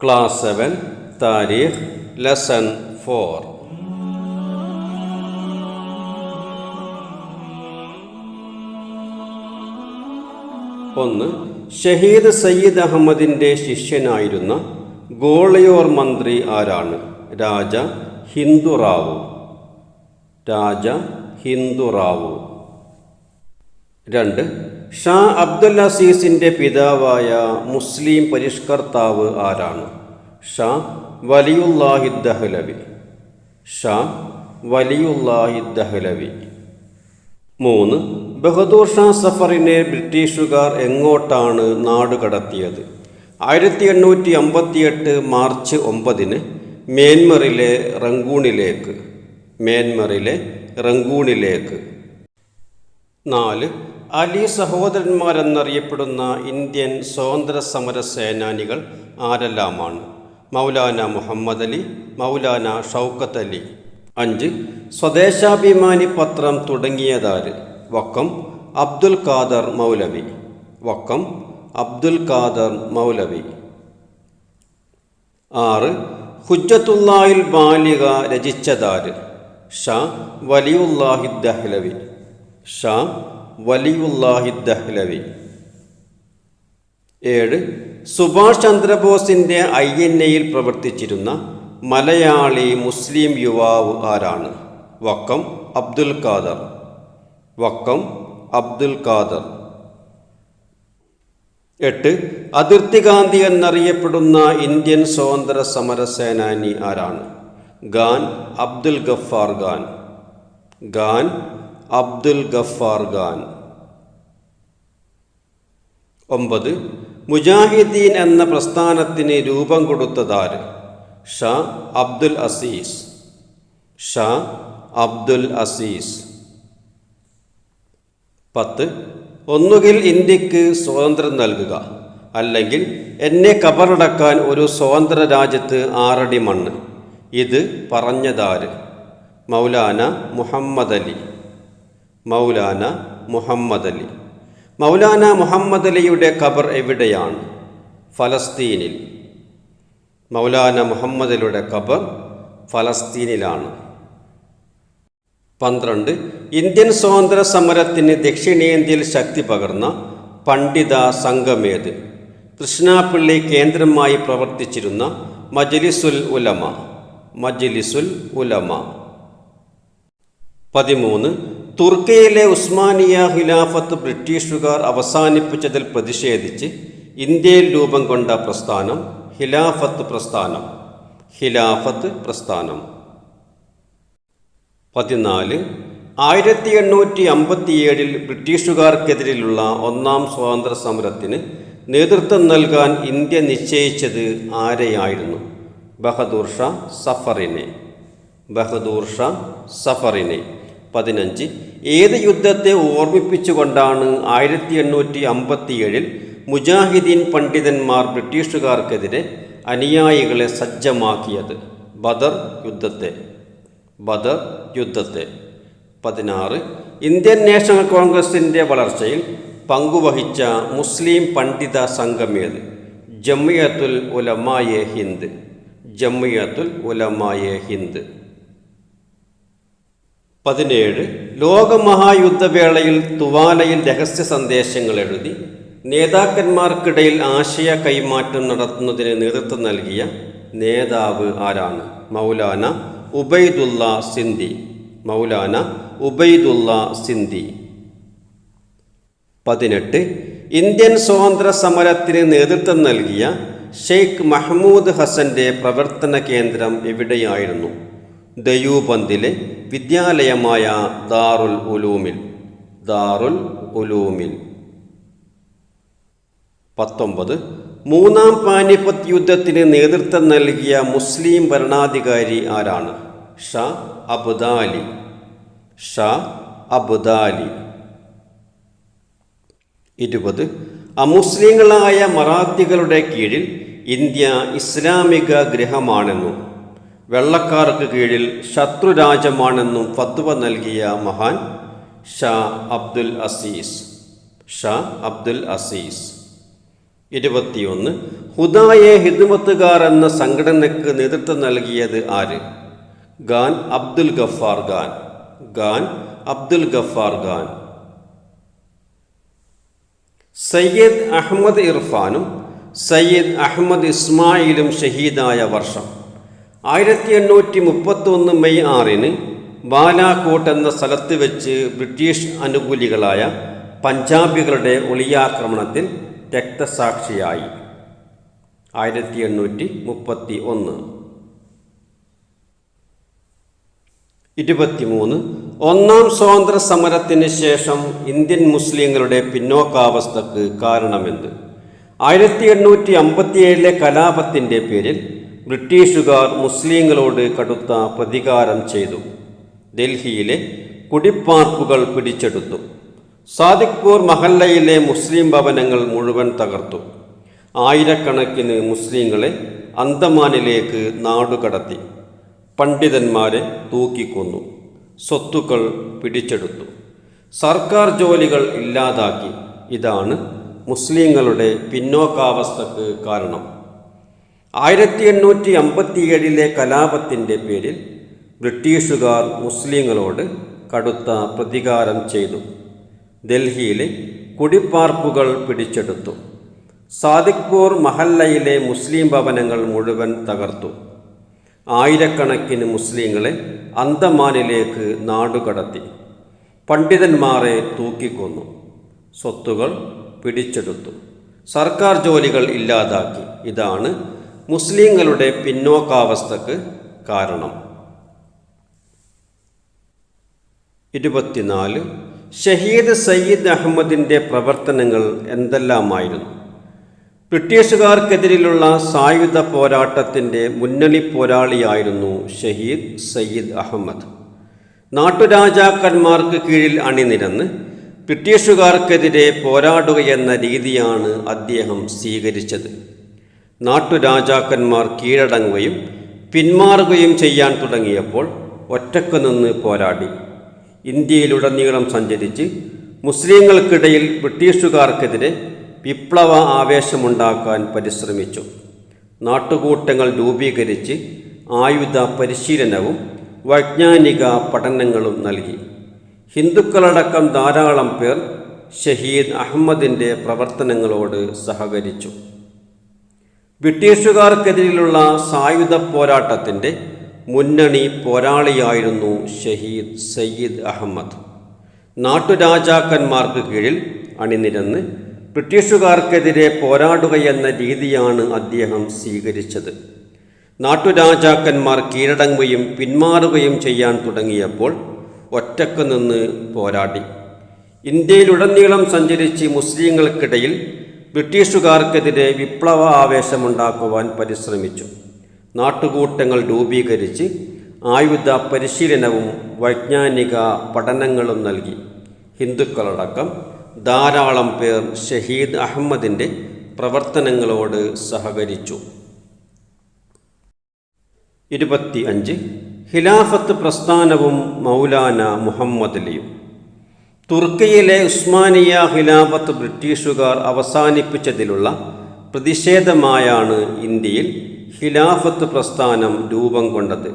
Class seven താരീഖ് lesson four ഒന്ന് ഷഹീദ് സയ്യിദ് അഹമ്മദിന്റെ ശിഷ്യനായിരുന്ന ഗോളയോർ മന്ത്രി ആരാണ്? രാജ ഹിന്ദുറാവു രാജ ഹിന്ദുറാവു രണ്ട്. ഷാ അബ്ദുൽ അസീസിന്റെ പിതാവായ മുസ്ലിം പരിഷ്കർത്താവ് ആരാണ്? ഷാ വലിയുല്ലാഹി ദഹ്ലവി. ഷാ വലിയുല്ലാഹി ദഹ്ലവി. മൂന്ന്. ബഹദൂർ ഷാ സഫറിനെ ബ്രിട്ടീഷുകാർ എങ്ങോട്ടാണ് നാടുകടത്തിയത് ആയിരത്തി എണ്ണൂറ്റി അമ്പത്തിയെട്ട് മാർച്ച് ഒമ്പതിന് മ്യാൻമറിലെ റങ്കൂണിലേക്ക് മ്യാൻമറിലെ റങ്കൂണിലേക്ക് നാല്. അലി സഹോദരന്മാരെന്നറിയപ്പെടുന്ന ഇന്ത്യൻ സ്വാതന്ത്ര്യ സമര സേനാനികൾ ആരെല്ലാമാണ്? മൗലാന മുഹമ്മദ് അലി മൗലാന ഷൗക്കത്ത് അലി. അഞ്ച്. സ്വദേശാഭിമാനി പത്രം തുടങ്ങിയതാര്? വക്കം അബ്ദുൽ ഖാദർ മൗലവി. വക്കം അബ്ദുൽ ഖാദർ മൗലവി. ആറ്. ഹുജ്ജത്തുല്ലാഹിൽ ബാലിക രചിച്ചതാര്? ഷാ വലിയുല്ലാഹി ദഹ്ലവി. ഷാ വലിയുല്ലാഹി ദഹ്ലവി. ഏഴ് സുഭാഷ് ചന്ദ്രബോസിന്റെ ഐ എൻ എയിൽ പ്രവർത്തിച്ചിരുന്ന മലയാളി മുസ്ലിം യുവാവ് ആരാണ്? വക്കം അബ്ദുൽ ഖാദർ. വക്കം അബ്ദുൽ ഖാദർ. എട്ട് അതിർത്തി ഗാന്ധി എന്നറിയപ്പെടുന്ന ഇന്ത്യൻ സ്വാതന്ത്ര്യ സമര സേനാനി ആരാണ്? ഖാൻ അബ്ദുൽ ഗഫാർ ഖാൻ. ഖാൻ അബ്ദുൽ ഗഫാർ ഖാൻ. ഒമ്പത് മുജാഹിദ്ദീൻ എന്ന പ്രസ്ഥാനത്തിന് രൂപം കൊടുത്തതാര്? ഷാ അബ്ദുൽ അസീസ്. ഷാ അബ്ദുൽ അസീസ്. പത്ത് ഒന്നുകിൽ ഇന്ത്യയ്ക്ക് സ്വാതന്ത്ര്യം നൽകുക അല്ലെങ്കിൽ എന്നെ കബറടക്കാൻ ഒരു സ്വതന്ത്ര രാജ്യത്ത് ആറടി മണ്ണ്. ഇത് പറഞ്ഞതാര്? മൗലാന മുഹമ്മദ് അലി. മൗലാന മുഹമ്മദ് അലി. മൗലാന മുഹമ്മദ് അലിയുടെ ഖബർ എവിടെയാണ്? ഫലസ്തീനിൽ. മൗലാന മുഹമ്മദ് അലിയുടെ ഖബർ ഫലസ്തീനിലാണ്. പന്ത്രണ്ട്. ഇന്ത്യൻ സ്വാതന്ത്ര്യ സമരത്തിന് ദക്ഷിണേന്ത്യയിൽ ശക്തി പകർന്ന പണ്ഡിത സംഘമേത് കൃഷ്ണാപിള്ളി കേന്ദ്രമായി പ്രവർത്തിച്ചിരുന്ന മജ്ലിസുൽ ഉലമ. മജ്ലിസുൽ ഉലമ. പതിമൂന്ന്. തുർക്കിയിലെ ഉസ്മാനിയ ഖിലാഫത്ത് ബ്രിട്ടീഷുകാർ അവസാനിപ്പിച്ചതിൽ പ്രതിഷേധിച്ച് ഇന്ത്യയിൽ രൂപം കൊണ്ട പ്രസ്ഥാനം ഖിലാഫത്ത് പ്രസ്ഥാനം ഖിലാഫത്ത് പ്രസ്ഥാനം. പതിനാല് ആയിരത്തി എണ്ണൂറ്റി അമ്പത്തിയേഴിൽ ബ്രിട്ടീഷുകാർക്കെതിരെയുള്ള ഒന്നാം സ്വാതന്ത്ര്യ സമരത്തിന് നേതൃത്വം നൽകാൻ ഇന്ത്യ നിശ്ചയിച്ചത് ആരെയായിരുന്നു? ബഹദൂർ ഷാ സഫറിനെ. ബഹദൂർ ഷാ സഫറിനെ. പതിനഞ്ച് ഏത് യുദ്ധത്തെ ഓർമ്മിപ്പിച്ചുകൊണ്ടാണ് ആയിരത്തി എണ്ണൂറ്റി അമ്പത്തിയേഴിൽ മുജാഹിദീൻ പണ്ഡിതന്മാർ ബ്രിട്ടീഷുകാർക്കെതിരെ അനുയായികളെ സജ്ജമാക്കിയത്? ബദർ യുദ്ധത്തെ. ബദർ യുദ്ധത്തെ. പതിനാറ്. ഇന്ത്യൻ നാഷണൽ കോൺഗ്രസിന്റെ വളർച്ചയിൽ പങ്കുവഹിച്ച മുസ്ലിം പണ്ഡിത സംഘമേത് ജമ്മിയത്തുൽ ഉലമായെ ഹിന്ദ്. ജമ്മിയത്തുൽ ഉലമായെ ഹിന്ദ്. പതിനേഴ് ലോകമഹായുദ്ധവേളയിൽ തുവാലയിൽ രഹസ്യ സന്ദേശങ്ങൾ എഴുതി നേതാക്കന്മാർക്കിടയിൽ ആശയ കൈമാറ്റം നടത്തുന്നതിന് നേതൃത്വം നൽകിയ നേതാവ് ആരാണ്? മൗലാന ഉബൈദുള്ള സിന്ധി. മൗലാന ഉബൈദുള്ള സിന്ധി. പതിനെട്ട് ഇന്ത്യൻ സ്വാതന്ത്ര്യ സമരത്തിന് നേതൃത്വം നൽകിയ ഷെയ്ഖ് മഹ്മൂദ് ഹസന്റെ പ്രവർത്തന കേന്ദ്രം എവിടെയായിരുന്നു? ദയൂബന്ദിലെ വിദ്യാലയമായ ദാറുൽ ഉലൂമിൽ. ദാറുൽ ഉലൂമിൽ. പത്തൊമ്പത്. മൂന്നാം പാനിപ്പത്ത് യുദ്ധത്തിന് നേതൃത്വം നൽകിയ മുസ്ലിം ഭരണാധികാരി ആരാണ്? ഷാ അബുദാലി. ഷാ അബുദാലി. ഇരുപത്. അമുസ്ലിങ്ങളായ മറാത്തികളുടെ കീഴിൽ ഇന്ത്യ ഇസ്ലാമിക ഗൃഹമാണെന്നും വെള്ളക്കാർക്ക് കീഴിൽ ശത്രുരാജ്യമാണെന്നും ഫത്വ നൽകിയ മഹാൻ ഷാ അബ്ദുൽ അസീസ്. ഷാ അബ്ദുൽ അസീസ്. ഇരുപത്തിയൊന്ന്. ഹുദായെ ഹിദ്മത്തുകാർ എന്ന സംഘടനയ്ക്ക് നേതൃത്വം നൽകിയത് ആര്? ഖാൻ അബ്ദുൽ ഗഫാർ ഖാൻ. ഖാൻ അബ്ദുൽ ഗഫാർ ഖാൻ. സയ്യിദ് അഹമ്മദ് ഇർഫാനും സയ്യിദ് അഹമ്മദ് ഇസ്മായിലും ഷഹീദായ വർഷം. ആയിരത്തി എണ്ണൂറ്റി മുപ്പത്തൊന്ന് മെയ് ആറിന് ബാലാകോട്ട് എന്ന സ്ഥലത്ത് വെച്ച് ബ്രിട്ടീഷ് അനുകൂലികളായ പഞ്ചാബികളുടെ ഒളിയാക്രമണത്തിൽ രക്തസാക്ഷിയായി. ആയിരത്തി എണ്ണൂറ്റി മുപ്പത്തി ഒന്ന് ഇരുപത്തിമൂന്ന്. ഒന്നാം സ്വാതന്ത്ര്യ സമരത്തിന് ശേഷം ഇന്ത്യൻ മുസ്ലിങ്ങളുടെ പിന്നോക്കാവസ്ഥക്ക് കാരണമെന്ത്? ആയിരത്തി എണ്ണൂറ്റി അമ്പത്തിയേഴിലെ കലാപത്തിന്റെ പേരിൽ ബ്രിട്ടീഷുകാർ മുസ്ലിങ്ങളോട് കടുത്ത പ്രതികാരം ചെയ്തു. ഡൽഹിയിലെ കുടിപ്പാർപ്പുകൾ പിടിച്ചെടുത്തു. സാദിഖ്പൂർ മഹല്ലയിലെ മുസ്ലിം ഭവനങ്ങൾ മുഴുവൻ തകർത്തു. ആയിരക്കണക്കിന് മുസ്ലിങ്ങളെ അന്തമാനിലേക്ക് നാടുകടത്തി. പണ്ഡിതന്മാരെ തൂക്കിക്കൊന്നു. സ്വത്തുക്കൾ പിടിച്ചെടുത്തു. സർക്കാർ ജോലികൾ ഇല്ലാതാക്കി. ഇതാണ് മുസ്ലിങ്ങളുടെ പിന്നോക്കാവസ്ഥക്ക് കാരണം. ആയിരത്തി എണ്ണൂറ്റി അമ്പത്തിയേഴിലെ കലാപത്തിന്റെ പേരിൽ ബ്രിട്ടീഷുകാർ മുസ്ലിങ്ങളോട് കടുത്ത പ്രതികാരം ചെയ്തു. ഡൽഹിയിലെ കുടിപ്പാർപ്പുകൾ പിടിച്ചെടുത്തു. സാദിക്പൂർ മഹല്ലയിലെ മുസ്ലിം ഭവനങ്ങൾ മുഴുവൻ തകർത്തു. ആയിരക്കണക്കിന് മുസ്ലിങ്ങളെ അന്തമാനിലേക്ക് നാടുകടത്തി. പണ്ഡിതന്മാരെ തൂക്കിക്കൊന്നു. സ്വത്തുകൾ പിടിച്ചെടുത്തു. സർക്കാർ ജോലികൾ ഇല്ലാതാക്കി. ഇതാണ് മുസ്ലിങ്ങളുടെ പിന്നോക്കാവസ്ഥക്ക് കാരണം. ഇരുപത്തിനാല് ഷഹീദ് സയ്യിദ് അഹമ്മദിന്റെ പ്രവർത്തനങ്ങൾ എന്തെല്ലാമായിരുന്നു? ബ്രിട്ടീഷുകാർക്കെതിരെയുള്ള സായുധ പോരാട്ടത്തിന്റെ മുന്നണി പോരാളിയായിരുന്നു ഷഹീദ് സയ്യിദ് അഹമ്മദ്. നാട്ടുരാജാക്കന്മാർക്ക് കീഴിൽ അണിനിരന്ന് ബ്രിട്ടീഷുകാർക്കെതിരെ പോരാടുകയെന്ന രീതിയാണ് അദ്ദേഹം സ്വീകരിച്ചത്. നാട്ടുരാജാക്കന്മാർ കീഴടങ്ങുകയും പിന്മാറുകയും ചെയ്യാൻ തുടങ്ങിയപ്പോൾ ഒറ്റയ്ക്ക് നിന്ന് പോരാടി. ഇന്ത്യയിലുടനീളം സഞ്ചരിച്ച് മുസ്ലിങ്ങൾക്കിടയിൽ ബ്രിട്ടീഷുകാർക്കെതിരെ വിപ്ലവ ആവേശമുണ്ടാക്കാൻ പരിശ്രമിച്ചു. നാട്ടുകൂട്ടങ്ങൾ രൂപീകരിച്ച് ആയുധ പരിശീലനവും വൈജ്ഞാനിക പഠനങ്ങളും നൽകി. ഹിന്ദുക്കളടക്കം ധാരാളം പേർ ഷഹീദ് അഹമ്മദിന്റെ പ്രവർത്തനങ്ങളോട് സഹകരിച്ചു. ബ്രിട്ടീഷുകാർക്കെതിരെയുള്ള സായുധ പോരാട്ടത്തിന്റെ മുന്നണി പോരാളിയായിരുന്നു ഷഹീദ് സയ്യിദ് അഹമ്മദ്. നാട്ടുരാജാക്കന്മാർക്ക് കീഴിൽ അണിനിരന്ന് ബ്രിട്ടീഷുകാർക്കെതിരെ പോരാടുകയെന്ന രീതിയാണ് അദ്ദേഹം സ്വീകരിച്ചത്. നാട്ടുരാജാക്കന്മാർ കീഴടങ്ങുകയും പിന്മാറുകയും ചെയ്യാൻ തുടങ്ങിയപ്പോൾ ഒറ്റയ്ക്ക് നിന്ന് പോരാടി. ഇന്ത്യയിലുടനീളം സഞ്ചരിച്ച് മുസ്ലിങ്ങൾക്കിടയിൽ ബ്രിട്ടീഷുകാർക്കെതിരെ വിപ്ലവ ആവേശമുണ്ടാക്കുവാൻ പരിശ്രമിച്ചു. നാട്ടുകൂട്ടങ്ങൾ രൂപീകരിച്ച് ആയുധ പരിശീലനവും വൈജ്ഞാനിക പഠനങ്ങളും നൽകി. ഹിന്ദുക്കളടക്കം ധാരാളം പേർ ഷഹീദ് അഹമ്മദിന്റെ പ്രവർത്തനങ്ങളോട് സഹകരിച്ചു. ഇരുപത്തി അഞ്ച് ഖിലാഫത്ത് പ്രസ്ഥാനവും മൗലാന മുഹമ്മദ് അലിയും. തുർക്കിയിലെ ഉസ്മാനിയ ഖിലാഫത്ത് ബ്രിട്ടീഷുകാർ അവസാനിപ്പിച്ചതിലുള്ള പ്രതിഷേധമായാണ് ഇന്ത്യയിൽ ഖിലാഫത്ത് പ്രസ്ഥാനം രൂപം കൊണ്ടത്.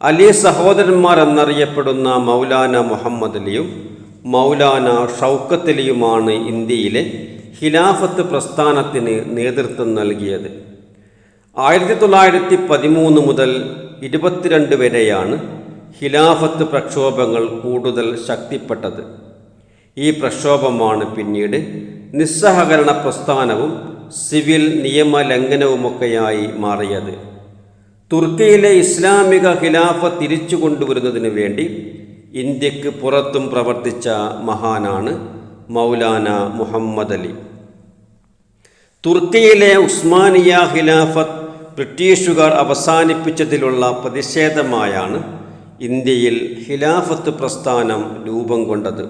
അലി സഹോദരന്മാർ എന്നറിയപ്പെടുന്ന മൗലാന മുഹമ്മദ് അലിയും മൗലാന ഷൗക്കത്ത് അലിയുമാണ് ഇന്ത്യയിലെ ഖിലാഫത്ത് പ്രസ്ഥാനത്തിന് നേതൃത്വം നൽകിയത്. ആയിരത്തി തൊള്ളായിരത്തി പതിമൂന്ന് മുതൽ ഇരുപത്തിരണ്ട് വരെയാണ് ഖിലാഫത്ത് പ്രക്ഷോഭങ്ങൾ കൂടുതൽ ശക്തിപ്പെട്ടത്. ഈ പ്രക്ഷോഭമാണ് പിന്നീട് നിസ്സഹകരണ പ്രസ്ഥാനവും സിവിൽ നിയമലംഘനവുമൊക്കെയായി മാറിയത്. തുർക്കിയിലെ ഇസ്ലാമിക ഖിലാഫ തിരിച്ചു കൊണ്ടുവരുന്നതിന് വേണ്ടി ഇന്ത്യയ്ക്ക് പുറത്തും പ്രവർത്തിച്ച മഹാനാണ് മൗലാന മുഹമ്മദ് അലി. തുർക്കിയിലെ ഉസ്മാനിയ ഖിലാഫത്ത് ബ്രിട്ടീഷുകാർ അവസാനിപ്പിച്ചതിലുള്ള പ്രതിഷേധമായാണ് ഇന്ത്യയിൽ ഖിലാഫത്ത് പ്രസ്ഥാനം രൂപം കൊണ്ടത്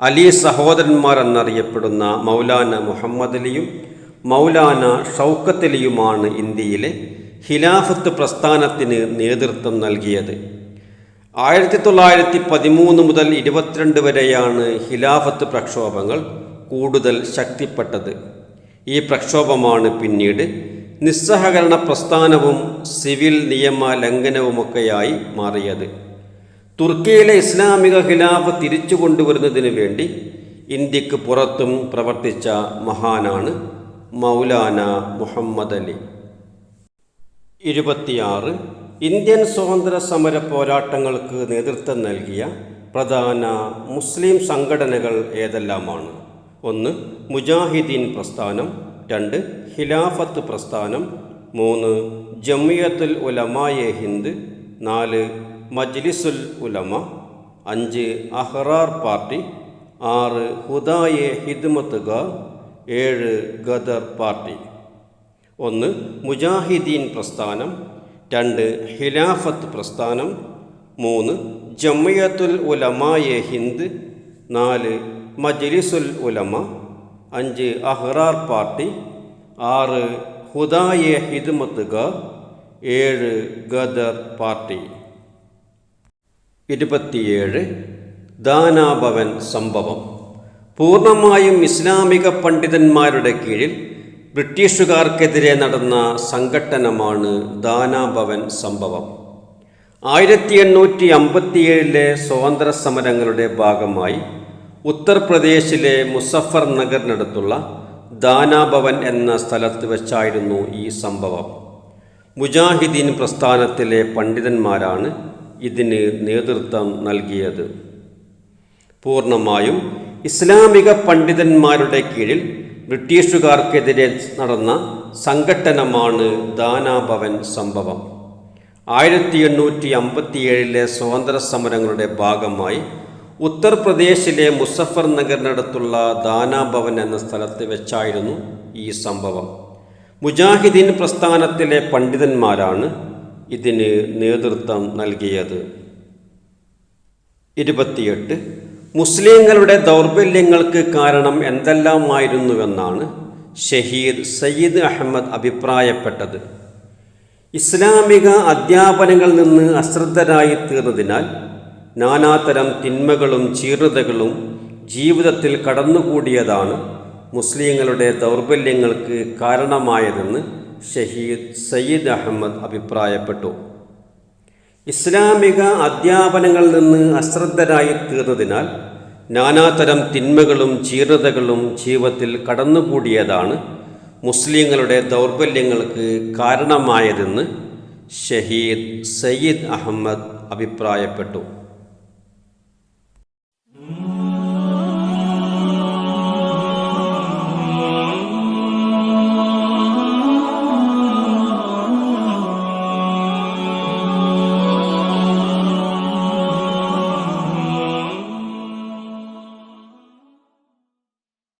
അലി സഹോദരന്മാർ എന്നറിയപ്പെടുന്ന മൗലാന മുഹമ്മദ് അലിയും മൗലാന ഷൗക്കത്ത് അലിയുമാണ് ഇന്ത്യയിലെ ഖിലാഫത്ത് പ്രസ്ഥാനത്തിന് നേതൃത്വം നൽകിയത്. ആയിരത്തി തൊള്ളായിരത്തി പതിമൂന്ന് മുതൽ ഇരുപത്തിരണ്ട് വരെയാണ് ഖിലാഫത്ത് പ്രക്ഷോഭങ്ങൾ കൂടുതൽ ശക്തിപ്പെട്ടത്. ഈ പ്രക്ഷോഭമാണ് പിന്നീട് നിസ്സഹകരണ പ്രസ്ഥാനവും സിവിൽ നിയമ ലംഘനവുമൊക്കെയായി മാറിയത്. തുർക്കിയിലെ ഇസ്ലാമിക ഖിലാഫ് തിരിച്ചു കൊണ്ടുവരുന്നതിന് വേണ്ടി ഇന്ത്യയ്ക്ക് പുറത്തും പ്രവർത്തിച്ച മഹാനാണ് മൗലാന മുഹമ്മദ് അലി. ഇരുപത്തിയാറ്. ഇന്ത്യൻ സ്വാതന്ത്ര്യ സമര പോരാട്ടങ്ങൾക്ക് നേതൃത്വം നൽകിയ പ്രധാന മുസ്ലിം സംഘടനകൾ ഏതെല്ലാമാണ്? ഒന്ന് മുജാഹിദീൻ പ്രസ്ഥാനം. രണ്ട് ഖിലാഫത്ത് പ്രസ്ഥാനം മൂന്ന് ജമിയത്തുൽ ഉലമായെ ഹിന്ദ് നാല് മജ്ലിസുൽ ഉലമ അഞ്ച് അഹ്റാർ പാർട്ടി ആറ് ഹുദായെ ഹിദ്മത്തുകാർ ഏഴ് ഗദർ പാർട്ടി. ഒന്ന് മുജാഹിദീൻ പ്രസ്ഥാനം രണ്ട് ഖിലാഫത്ത് പ്രസ്ഥാനം മൂന്ന് ജമിയത്തുൽ ഉലമായെ ഹിന്ദ് നാല് മജ്ലിസുൽ ഉലമ അഞ്ച് അഹ്റാർ പാർട്ടി ആറ് ഹുദായെ ഹിദ്മത്തുക ഏഴ് ഗദർ പാർട്ടി. ഇരുപത്തിയേഴ് ദാനാഭവൻ സംഭവം. പൂർണമായും ഇസ്ലാമിക പണ്ഡിതന്മാരുടെ കീഴിൽ ബ്രിട്ടീഷുകാർക്കെതിരെ നടന്ന സംഘട്ടനമാണ് ദാനാഭവൻ സംഭവം. ആയിരത്തി എണ്ണൂറ്റി അമ്പത്തിയേഴിലെ സ്വാതന്ത്ര്യ സമരങ്ങളുടെ ഭാഗമായി ഉത്തർപ്രദേശിലെ മുസഫർ നഗറിനടുത്തുള്ള ദാനാഭവൻ എന്ന സ്ഥലത്ത് വെച്ചായിരുന്നു ഈ സംഭവം. മുജാഹിദീൻ പ്രസ്ഥാനത്തിലെ പണ്ഡിതന്മാരാണ് ഇതിന് നേതൃത്വം നൽകിയത്. പൂർണമായും ഇസ്ലാമിക പണ്ഡിതന്മാരുടെ കീഴിൽ ബ്രിട്ടീഷുകാർക്കെതിരെ നടന്ന സംഘട്ടനമാണ് ദാനാഭവൻ സംഭവം. ആയിരത്തി എണ്ണൂറ്റി അമ്പത്തിയേഴിലെ സ്വാതന്ത്ര്യ സമരങ്ങളുടെ ഭാഗമായി ഉത്തർപ്രദേശിലെ മുസഫർ നഗറിനടുത്തുള്ള ദാനാഭവൻ എന്ന സ്ഥലത്ത് വെച്ചായിരുന്നു ഈ സംഭവം. മുജാഹിദീൻ പ്രസ്ഥാനത്തിലെ പണ്ഡിതന്മാരാണ് ഇതിന് നേതൃത്വം നൽകിയത്. ഇരുപത്തിയെട്ട്. മുസ്ലിങ്ങളുടെ ദൗർബല്യങ്ങൾക്ക് കാരണം എന്തെല്ലാമായിരുന്നുവെന്നാണ് ഷഹീദ് സയ്യിദ് അഹമ്മദ് അഭിപ്രായപ്പെട്ടത്. ഇസ്ലാമിക അധ്യാപനങ്ങളിൽ നിന്ന് അശ്രദ്ധരായി തീർന്നതിനാൽ നാനാതരം തിന്മകളും ചീർണതകളും ജീവിതത്തിൽ കടന്നുകൂടിയതാണ് മുസ്ലിങ്ങളുടെ ദൗർബല്യങ്ങൾക്ക് കാരണമായതെന്ന് ഷഹീദ് സയ്യിദ് അഹമ്മദ് അഭിപ്രായപ്പെട്ടു. ഇസ്ലാമിക അധ്യാപനങ്ങളിൽ നിന്ന് അശ്രദ്ധരായി തീർന്നതിനാൽ നാനാതരം തിന്മകളും ചീർണതകളും ജീവിതത്തിൽ കടന്നുകൂടിയതാണ് മുസ്ലിങ്ങളുടെ ദൗർബല്യങ്ങൾക്ക് കാരണമായതെന്ന് ഷഹീദ് സയ്യിദ് അഹമ്മദ് അഭിപ്രായപ്പെട്ടു.